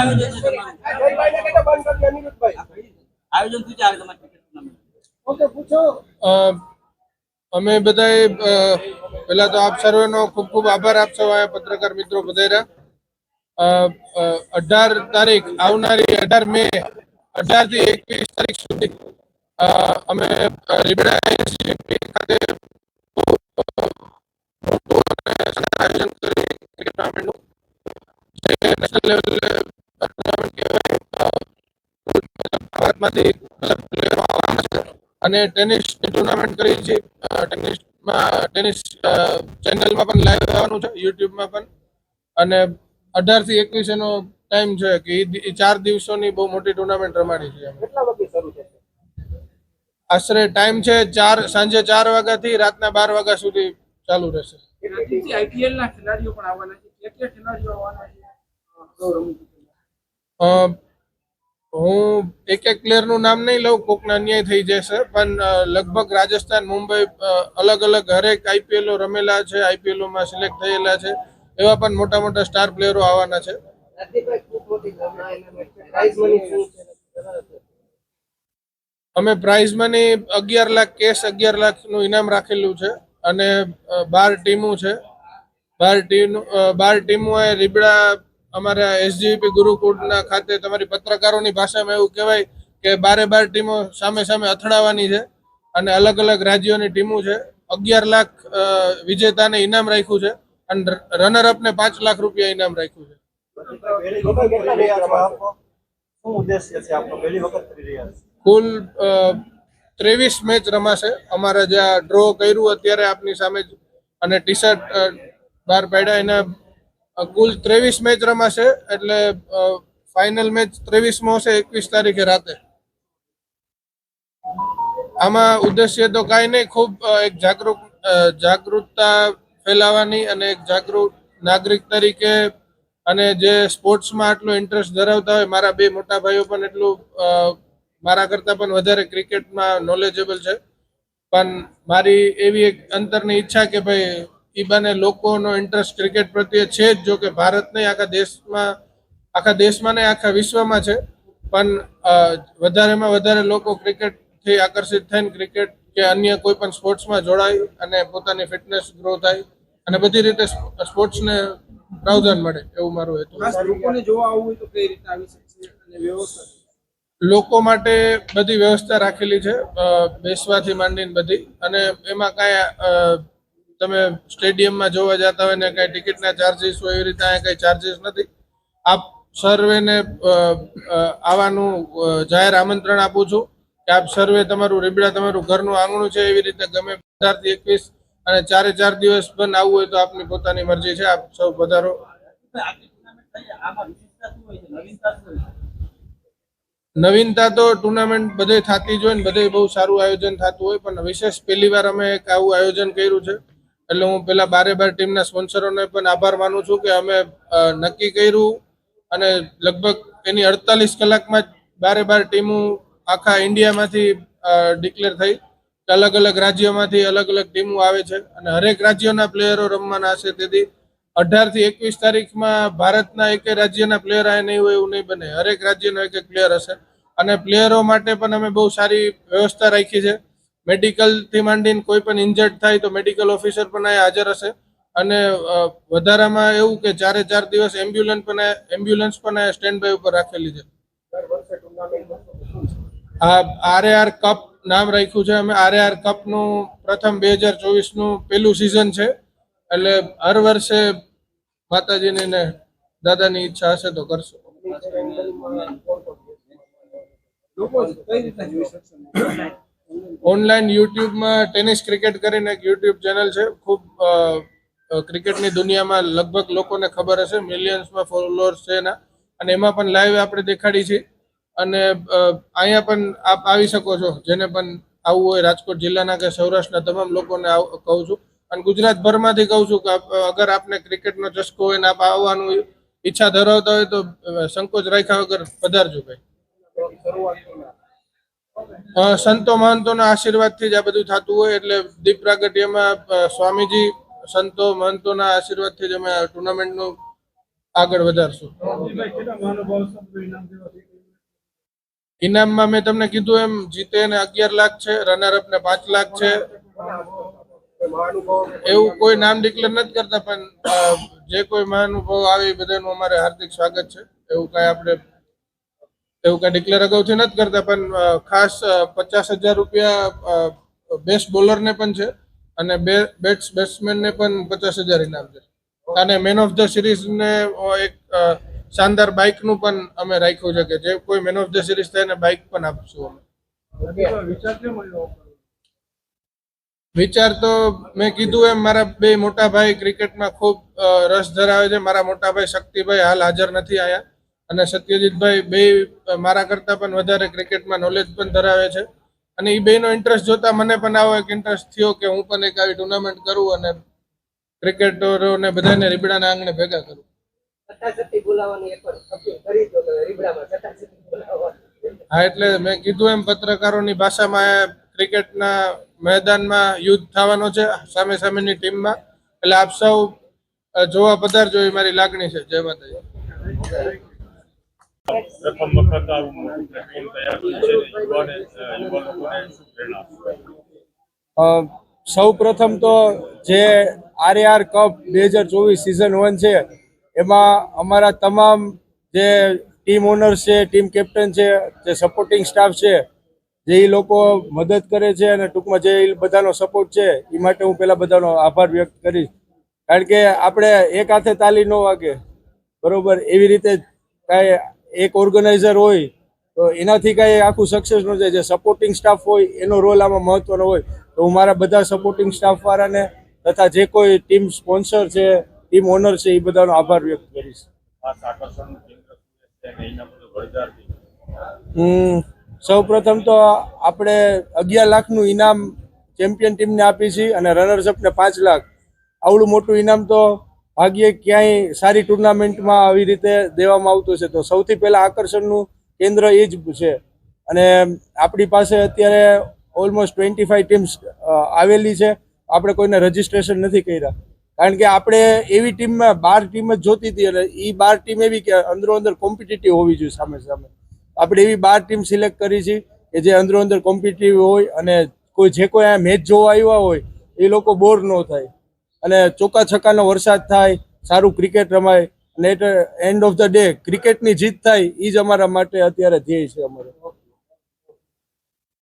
આયોજન છે આયોજન શું ચાલે તમારી ક્રિકેટ ટુર્નામેન્ટ અ, અમે બધાએ પહેલા તો આપ સર્વેનો ખૂબ ખૂબ આભાર. આપ સૌ પત્રકાર મિત્રો પધાર્યા અઢાર તારીખ આવનારી અઢાર મે અઢારથી એકવીસ તારીખ સુધી અમે રીબડા ખાતે આયોજન કરી જે national level પ્લેયરો આવવાના છે. અને ટેનિસ ટુર્નામેન્ટ કરી છે. ટેનિસ ટેનિસ ચેનલમાં પણ લાઈવ આવવાનું છે યુટ્યુબમાં પણ. અને અઢારથી એકવીસ એનો ટાઈમ છે કે એ ચાર દિવસોની બહુ મોટી ટુર્નામેન્ટ રમાડી છે અમે. આશરે ટાઈમ છે ચાર સાંજે ચાર વાગ્યાથી રાતના બાર વાગ્યા સુધી ચાલુ રહેશે. આઈપીએલ ના ખેલાડીઓ પણ આવવાના છે. ખેલાડીઓ આવવાના છે? હું એક એક પ્લેયરનું નામ નહીં લઉં, કોકના અન્યાય થઈ જશે, પણ લગભગ રાજસ્થાન, મુંબઈ અલગ અલગ હરેક આઈપીએલો રમેલા છે આઈપીએલોમાં સિલેક્ટ થયેલા છે, એવા પણ મોટા મોટા સ્ટાર પ્લેયરો આવવાના છે. અમે પ્રાઇઝ મની અગિયાર લાખ કેશ અગિયાર લાખનું ઇનામ રાખેલું છે અને બાર ટીમો છે. બાર ટીમ બાર ટીમો એ રીબડા અમારા એસજીપી ગુરુકુળના ખાતે તમારી પત્રકારોની ભાષામાં એવું કહેવાય કે બારે બાર ટીમો સામે સામે અથડાવાની છે અને અલગ અલગ રાજ્યોની ટીમો છે. અગિયાર લાખ વિજેતાને ઇનામ રાખ્યું છે અને રનર અપને પાંચ લાખ રૂપિયા ઇનામ રાખ્યું છે. કુલ ત્રેવીસ મેચ રમાશે. અમારે જ્યાં ડ્રો કર્યું અત્યારે આપની સામે જ. અને ટી શર્ટ બહાર પાડ્યા એના કુલ ત્રેવીસ મેચ રમાશે એટલે ફાઇનલ મેચ ત્રેવીસમો હશે એકવીસ તારીખે રાતે. આમાં ઉદ્દેશ્ય તો કાંઈ નહીં, ખૂબ એક જાગૃત જાગૃતતા ફેલાવવાની અને એક જાગૃત નાગરિક તરીકે અને જે સ્પોર્ટ્સમાં આટલો ઇન્ટરેસ્ટ ધરાવતા હોય, મારા બે મોટા ભાઈઓ પણ એટલું મારા કરતાં પણ વધારે ક્રિકેટમાં નોલેજેબલ છે. પણ મારી એવી એક અંતરની ઈચ્છા કે ભાઈ ઈ બાને લોકોનો ઇન્ટરેસ્ટ ક્રિકેટ પ્રત્યે છે જ જો કે ભારત નહીં આખા દેશમાં આખા દેશમાં નહીં આખા વિશ્વમાં છે. પણ વધારેમાં વધારે લોકો ક્રિકેટથી આકર્ષિત થઈને ક્રિકેટ કે અન્ય કોઈ પણ સ્પોર્ટ્સમાં જોડાય અને પોતાની ફિટનેસ ગ્રો થાય. અને બધી રીતે સ્પોર્ટ્સને પ્રાવધાન મળે એવું મારું હેતુ. જોવા આવવું તો કઈ રીતે આવી શકશે અને વ્યવસ્થા? લોકો માટે બધી વ્યવસ્થા રાખેલી છે બેસવાથી માંડીને બધી. અને એમાં કાંઈ તમે સ્ટેડિયમમાં જોવા જતા હોય ને કાંઈ ટિકિટના ચાર્જીસ હોય એવી રીતે અહીંયા કાંઈ ચાર્જીસ નથી. આપ સર્વેને આવવાનું જાહેર આમંત્રણ આપું છું કે આપ સર્વે તમારું, રીબડા તમારું ઘરનું આંગણું છે એવી રીતે ગમે અઢારથી એકવીસ અને ચારે ચાર દિવસ પણ આવવું હોય તો આપની પોતાની મરજી છે, આપ સૌ પધારો. નવીનતા તો ટુર્નામેન્ટ બધે થતી જ હોય ને બધે બહુ સારું આયોજન થતું હોય, પણ વિશેષ પહેલી વાર અમે એક આવું આયોજન કર્યું છે. એટલે હું પેલા બારે બાર ટીમના સ્પોન્સરોને પણ આભાર માનું છું કે અમે નક્કી કર્યું અને લગભગ એની અડતાલીસ કલાકમાં જ બારે બાર ટીમો આખા ઇન્ડિયામાંથી ડિક્લેર થઈ અલગ અલગ રાજ્યોમાંથી અલગ અલગ ટીમો આવે છે અને હરેક રાજ્યોના પ્લેયરો રમવાના હશે. તેથી અઢારથી એકવીસ તારીખમાં ભારતના એક રાજ્યના પ્લેયર આ નહીં હોય એવું નહીં બને. હરેક રાજ્યનો એક એક પ્લેયર હશે. અને પ્લેયરો માટે પણ અમે બહુ સારી વ્યવસ્થા રાખી છે. મેડિકલથી માંડીને કોઈ પણ ઇન્જર્ડ થાય તો મેડિકલ ઓફિસર પણ અહીંયા હાજર હશે. અને વધારામાં એવું કે ચારે ચાર દિવસ એમ્બ્યુલન્સ પણ એમ્બ્યુલન્સ પણ અહીંયા સ્ટેન્ડ બાય ઉપર રાખેલી છે. આ આરએઆર કપ નામ રાખ્યું છે. અમે આરએઆર કપનું પ્રથમ બે હજાર ચોવીસનું પહેલું સિઝન છે. એટલે હર વર્ષે માતાજીની ને દાદાની ઈચ્છા હશે તો કરશો. લોકો કઈ રીતે જોઈ શકશે? ઓનલાઈન યુટ્યુબમાં ટેનિસ ક્રિકેટ કરીને એક યુટ્યુબ ચેનલ છે. ખૂબ ક્રિકેટની દુનિયામાં લગભગ લોકોને ખબર હશે મિલિયન્સમાં ફોલોઅર્સ છે એના. અને એમાં પણ લાઈવ આપણે દેખાડી છે. અને અહીંયા પણ આપ આવી શકો છો. જેને પણ આવવું હોય રાજકોટ જિલ્લાના કે સૌરાષ્ટ્રના તમામ લોકોને કહું છું. અને ગુજરાતભરમાંથી કહું છું કે અગર આપને ક્રિકેટનો ચસ્કો હોય ને આપ આવવાનું ઈચ્છા ધરાવતા હોય તો સંકોચ રાખ્યા વગર પધારજો ભાઈ. સંતો મહંતોના આશીર્વાદથી જ આ બધું થતું હોય એટલે દીપ પ્રાગટ્યમાં સ્વામીજી સંતો મહંતોના આશીર્વાદથી જ અમે ટુર્નામેન્ટ ટુર્નામેન્ટનું આગળ વધારશું. ઇનામમાં મેં તમને કીધું એમ, જીતે ને અગિયાર લાખ છે રનર અપ ને પાંચ લાખ છે. એવું કોઈ નામ ડિક્લેર નથી કરતા, પણ જે કોઈ મહાનુભાવ આવે એ બધાનું અમારે હાર્દિક સ્વાગત છે. એવું કઈ આપણે એવું કઈ ડિક્લેર અગાઉથી નથી કરતા પણ ખાસ પચાસ હજાર રૂપિયા બેસ્ટ બોલરને પણ છે અને બે બેટ્સ બેટ્સમેનને પણ પચાસ હજાર ઇનામ છે. અને મેન ઓફ ધ સિરીઝને એક શાનદાર શાનદાર બાઇકનું પણ અમે રાખ્યું છે કે જે કોઈ મેન ઓફ ધ સિરીઝ થાય એને બાઇક પણ આપશું અમે. વિચાર તો મેં કીધું એમ મારા બે મોટા ભાઈ ક્રિકેટમાં ખૂબ રસ ધરાવે છે. મારા મોટા ભાઈ શક્તિભાઈ હાલ હાજર નથી આયા. અને સત્યજીતભાઈ બે મારા કરતાં પણ વધારે ક્રિકેટમાં નોલેજ પણ ધરાવે છે. અને એ બેનો ઇન્ટરેસ્ટ જોતા મને પણ આવો એક ઇન્ટરેસ્ટ થયો કે હું પણ એક આવી ટુર્નામેન્ટ કરું અને ક્રિકેટરોને બધાને રીબડાના આંગણે ભેગા કરું. હા એટલે મેં કીધું એમ પત્રકારોની ભાષામાં ક્રિકેટના મેદાનમાં યુદ્ધ થવાનો છે સામે સામેની ટીમમાં. એટલે આપ સૌ જોવા પધારજો એ મારી લાગણી છે. જય માતાજી. પ્રથમ વખત આવું પ્લેટફોર્મ તૈયાર થયું છે યુવાને યુવા લોકોને શું પ્રેરણા સૌ પ્રથમ તો જે આરએઆર કપ બે હજાર ચોવીસ સિઝન વન છે, એમાં અમારા તમામ જે ટીમ ઓનર છે ટીમ કેપ્ટન છે, જે સપોર્ટિંગ સ્ટાફ છે, જે એ લોકો મદદ કરે છે અને ટૂંકમાં જે બધાનો સપોર્ટ છે એ માટે હું પહેલાં બધાનો આભાર વ્યક્ત કરીશ. કારણ કે આપણે એક હાથે તાલી ન વાગે. બરોબર? એવી રીતે કાંઈ એક ઓર્ગેનાઇઝર હોય, તો એનાથી કાંઈ આખું સક્સેસ ન જાય. જે સપોર્ટિંગ સ્ટાફ હોય, એનો રોલ આમાં મહત્વનો હોય. તો હું મારા બધા સપોર્ટિંગ સ્ટાફવાળાને તથા જે કોઈ ટીમ સ્પોન્સર છે ટીમ ઓનર છે, એ બધાનો આભાર વ્યક્ત કરીશ. સૌ પ્રથમ તો આપણે અગિયાર લાખનું ઇનામ ચેમ્પિયન ટીમને આપી છીએ અને રનર્સઅપને પાંચ લાખ. આવડું મોટું ઇનામ તો ભાગ્યે ક્યાંય સારી ટુર્નામેન્ટમાં આવી રીતે દેવામાં આવતું છે, તો સૌથી પહેલાં આકર્ષણનું કેન્દ્ર એ જ છે. અને આપણી પાસે અત્યારે ઓલમોસ્ટ ટ્વેન્ટી ફાઈવ ટીમ્સ આવેલી છે. આપણે કોઈને રજીસ્ટ્રેશન નથી કર્યા. કારણ કે આપણે એવી ટીમમાં બાર ટીમ જ જોતી હતી અને એ બાર ટીમ એવી કે અંદરો અંદર કોમ્પિટિટિવ હોવી જોઈએ સામે સામે. આપણે એવી બાર ટીમ સિલેક્ટ કરી છે કે જે અંદરો અંદર કોમ્પિટિટિવ હોય અને કોઈ જે કોઈ આ મેચ જોવા આવ્યા હોય, એ લોકો બોર ન થાય. અને ચોકા છક્કાનો વરસાદ થાય, સારું ક્રિકેટ રમાય અને at end of the day ક્રિકેટની જીત થાય એ જ અમારા માટે અત્યારે ધ્યેય છે અમારે.